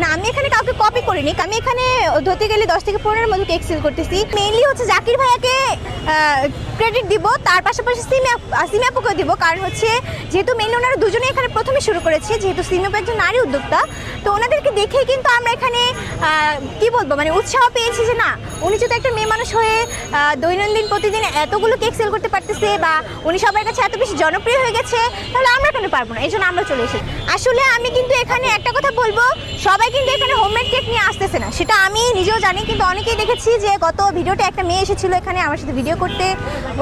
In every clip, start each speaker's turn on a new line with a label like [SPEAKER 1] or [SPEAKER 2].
[SPEAKER 1] না আমি এখানে কাউকে করিনি। আমি এখানে ধরতে গেলে দশ থেকে পনেরোর মধ্যে কেক সেল করতেছি। মেইনলি হচ্ছে জাকির ভাইয়াকে ক্রেডিট দিব, তার পাশাপাশি সিমি সিমি আপুকে দিব। কারণ হচ্ছে যেহেতু মেইনলি ওনারা দুজনেই এখানে প্রথমে শুরু করেছে, যেহেতু সিমি একজন নারী উদ্যোক্তা, তো ওনাদেরকে দেখেই কিন্তু আমরা এখানে কি বলব মানে উৎসাহ পেয়েছি যে না, উনি যদি একটা মেয়ে মানুষ হয়ে দৈনন্দিন প্রতিদিন এতগুলো কেক সেল করতে পারতেছে বা উনি সবার কাছে এত বেশি জনপ্রিয় হয়ে গেছে, তাহলে আমরা কেন পারব না? এই জন্য আমরা চলে এসেছি। আসলে আমি কিন্তু এখানে একটা কথা বলব, সবাই কিন্তু এখানে হোমমেড কেক নিয়ে আসতেছে না। সেটা আমি নিজেও জানি, কিন্তু অনেকেই দেখেছি যে গত ভিডিওতে একটা মেয়ে এসেছিল এখানে আমার সাথে ভিডিও করতে।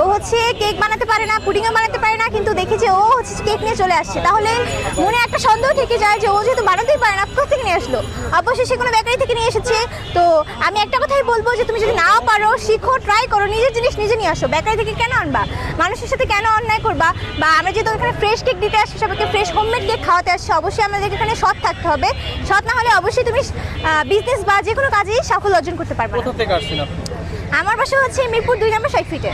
[SPEAKER 1] ও হচ্ছে কেক বানাতে পারে না, পুডিংও বানাতে পারে না, কিন্তু দেখি যে ও হচ্ছে কেক নিয়ে চলে আসছে। তাহলে মনে একটা সন্দেহ থেকে যায় যে ও যেহেতু বানাতেই পারে না, কোথা থেকে নিয়ে আসলো? অবশ্যই সে কোনো বেকারি থেকে নিয়ে এসেছে। তো আমি একটা কথাই বলব যে তুমি যদি নাও পারো, শিখো ট্রাই করো, নিজের জিনিস নিজে নিয়ে আসো। বেকারি থেকে কেন আনবা? মানুষের সাথে কেন অন্যায় করবা? বা আমরা যেহেতু এখানে ফ্রেশ কেক দিতে আসছি সবাইকে ফ্রেশ হোমমেড কেক খাওয়াতে আসছি অবশ্যই আমাদের এখানে সৎ থাকতে হবে। সৎ না হলে অবশ্যই তুমি বিজনেস বা যে কোনো কাজেই সাফল্য অর্জন করতে পারবে
[SPEAKER 2] কোথা থেকে আসছেন আপনি?
[SPEAKER 1] আমার বাসা হচ্ছে মিরপুর দুই নম্বর ষাট ফিটে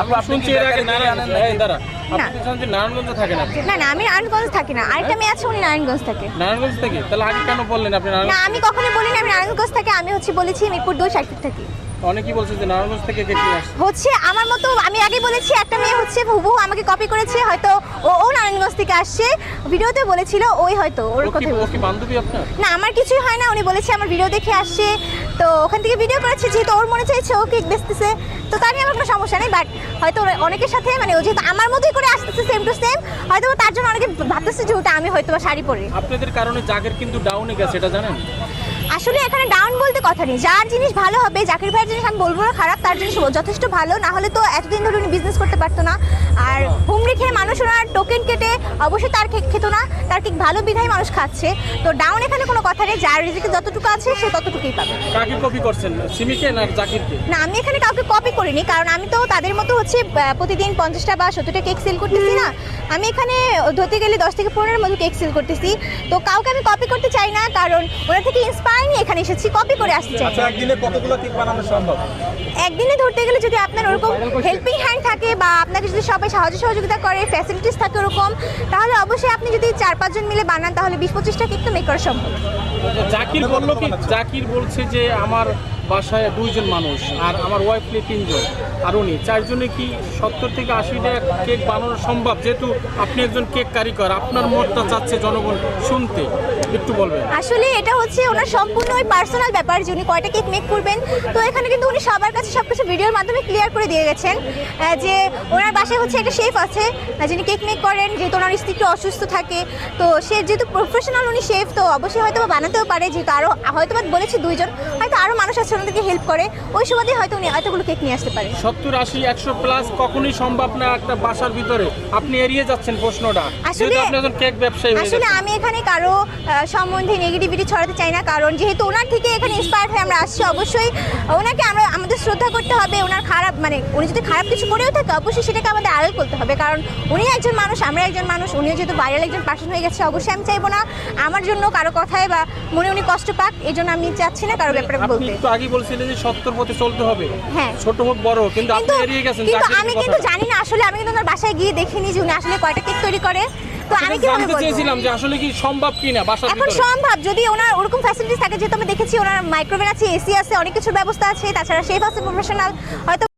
[SPEAKER 2] আপনি শুনছি এর আগে নারায়ণ এই দাঁড়া।
[SPEAKER 1] না।
[SPEAKER 2] আপনি শুনছি নারায়ণগঞ্জে থাকেন আপনি?
[SPEAKER 1] না না আমি নারায়ণগঞ্জ থাকি না। আরেকটা মেয়ে আছে উনি নারায়ণগঞ্জ থাকে।
[SPEAKER 2] নারায়ণগঞ্জ থেকে? তাহলে আগে কেন বললেন আপনি
[SPEAKER 1] না আমি কখনো বলিনি আমি নারায়ণগঞ্জ থেকে আমি হচ্ছে বলেছি মিরপুর দুই ষাট ফিট থাকি।
[SPEAKER 2] অনেকেই বলছে যে নারায়ণগঞ্জ থেকে কেক নিয়ে আসছে?
[SPEAKER 1] হচ্ছে আমার মতো আমি আগে বলেছি একটা মেয়ে হচ্ছে হুবহু আমাকে কপি করেছে হয়তো ও ও নারায়ণগঞ্জ থেকে আসছে। ভিডিওতে বলেছিল ওই হয়তো ওর কথা
[SPEAKER 2] ও কি বান্ধবী আপনার?
[SPEAKER 1] না আমার কিছুই হয় না উনি বলেছে আমার ভিডিও দেখে আসছে। তো ওখান থেকে ভিডিও করেছে যেহেতু ওর মনে চাইছে ও কেক বেচতেছে। তো তা নিয়ে আমার কোনো সমস্যা নেই বাট হয়তো ওরা- অনেকের সাথে মানে ও যেহেতু আমার মতোই করে আসতেছে সেম টু সেম হয়তো তার জন্য অনেকে ভাবতেছে যে ওটা আমি হয়তো বা শাড়ি পরি।
[SPEAKER 2] আপনাদের কারণে জাগের কিন্তু ডাউনে গেছে এটা জানেন?
[SPEAKER 1] আসলে এখানে ডাউন বলতে কথা নেই। যার জিনিস ভালো হবে, জাকির ভাইয়ের জিনিস আমি বলব না, খারাপ তার জিনিস যথেষ্ট ভালো, না হলে তো এতদিন ধরে উনি বিজনেস করতে পারতো না। আর হুমড়ি খেয়ে মানুষ ওনার টোকেন কেটে অবশ্যই তার খেত না। তার ঠিক ভালো বিধায় মানুষ খাচ্ছে। তো ডাউন এখানে কোনো কথা নেই। যার রিজিকে যতটুকু আছে, সে ততটুকুই পাবে।
[SPEAKER 2] কাকে কপি করছেন? সিমিকে না জাকিরকে?
[SPEAKER 1] না আমি এখানে কাউকে কপি করিনি কারণ আমি তো তাদের মতো হচ্ছে প্রতিদিন পঞ্চাশটা বা সত্তরটা কেক সেল করতেছি না। আমি এখানে ধরতে গেলে দশ থেকে পনেরোর মতো কেক সেল করতেছি। তো কাউকে আমি কপি করতে চাই না কারণ ওরা থেকে ইন্সপায়ার নিয়ে এখানে এসেছি কপি করে আসতে চাই।
[SPEAKER 3] আচ্ছা একদিনে কতগুলো কেক বানানো সম্ভব?
[SPEAKER 1] একদিনে ধরতে গেলে যদি আপনার ওরকম হেল্পিং হ্যান্ড থাকে বা আপনাকে যদি সবাই সাহায্য সহযোগিতা করে ফ্যাসিলিটিস থাকে ওরকম তাহলে অবশ্যই আপনি যদি চার পাঁচজন মিলে বানান তাহলে বিশ পঁচিশটা কেক তো মেক করা সম্ভব।
[SPEAKER 2] জাকির বলল কি? জাকির বলছে যে আমার বাসায় দুইজন মানুষ আর আমার ওয়াইফ নিয়ে তিনজন। আর উনি, চারজনে কি সত্তর থেকে আশিটা কেক বানানো সম্ভব? যেহেতু আপনি একজন কেক কারিগর, আপনার মতটা চাচ্ছে জনগণ শুনতে। একটু বলবেন।
[SPEAKER 1] আসলে এটা হচ্ছে ওনার সম্পূর্ণ ওই পার্সোনাল ব্যাপার যে উনি কয়টা কেক মেক করবেন। তো এখানে কিন্তু উনি সবার কাছে সব কিছু ভিডিওর মাধ্যমে ক্লিয়ার করে দিয়ে গেছেন যে ওনার বাসায় হচ্ছে একটা শেফ আছে যিনি কেক মেক করেন, যেহেতু ওনার স্ত্রী একটু অসুস্থ থাকে। তো সে যেহেতু প্রফেশনাল উনি শেফ তো অবশ্যই হয়তো বানাতেও পারে, যেহেতু আরও হয়তো বলেছি দুইজন, হয়তো আরও মানুষ আছে ওনাদেরকে হেল্প করে ওই সুবাদে হয়তো উনি এতগুলো কেক নিয়ে আসতে পারে
[SPEAKER 2] সত্তর আশি একশো প্লাস কখনই সম্ভব না একটা বাসার ভিতরে। আপনি এড়িয়ে যাচ্ছেন প্রশ্নটা।
[SPEAKER 1] আসলে-
[SPEAKER 2] কেক ব্যবসায়ী
[SPEAKER 1] আসলে আমি এখানে কারও সম্বন্ধে নেগেটিভিটি ছড়াতে চাই না কারণ যেহেতু ওনার থেকে এখানে ইন্সপায়ার হয়ে আমরা আসছি অবশ্যই ওনাকে আমরা আমাদের শ্রদ্ধা করতে হবে ওনার খারাপ মানে উনি যদি খারাপ কিছু করেও থাকে অবশ্যই সেটাকে আমাদের আড়াল করতে হবে। কারণ উনি একজন মানুষ আমরা একজন মানুষ উনিও যেহেতু ভাইরাল একজন পার্সন হয়ে গেছে অবশ্যই আমি চাইব না আমার জন্য কারও কথায় বা মনে উনি কষ্ট পাক এই জন্য আমি চাচ্ছি না কারও ব্যাপারে বলতে।
[SPEAKER 2] আগে বলছিলেন যে পথে চলতে হবে।
[SPEAKER 1] হ্যাঁ।
[SPEAKER 2] ছোট হোক বড় হোক কিন্তু আপনি এড়িয়ে গেছেন
[SPEAKER 1] কিন্তু আমি কিন্তু জানি না আসলে আমি কিন্তু ওনার বাসায় গিয়ে দেখিনি যে উনি আসলে কয়টা কেক তৈরি করে। তো আমি
[SPEAKER 2] সেটা জানতে চেয়েছিলাম যে আসলে কি সম্ভব কিনা বাসার
[SPEAKER 1] এখন সম্ভব যদি ওনার ওরকম ফ্যাসিলিটিস থাকে যেহেতু আমি দেখেছি ওনার মাইক্রোওয়েভ আছে এসি আছে অনেক কিছুর ব্যবস্থা আছে তাছাড়া সেই আছে প্রফেশনাল হয়তো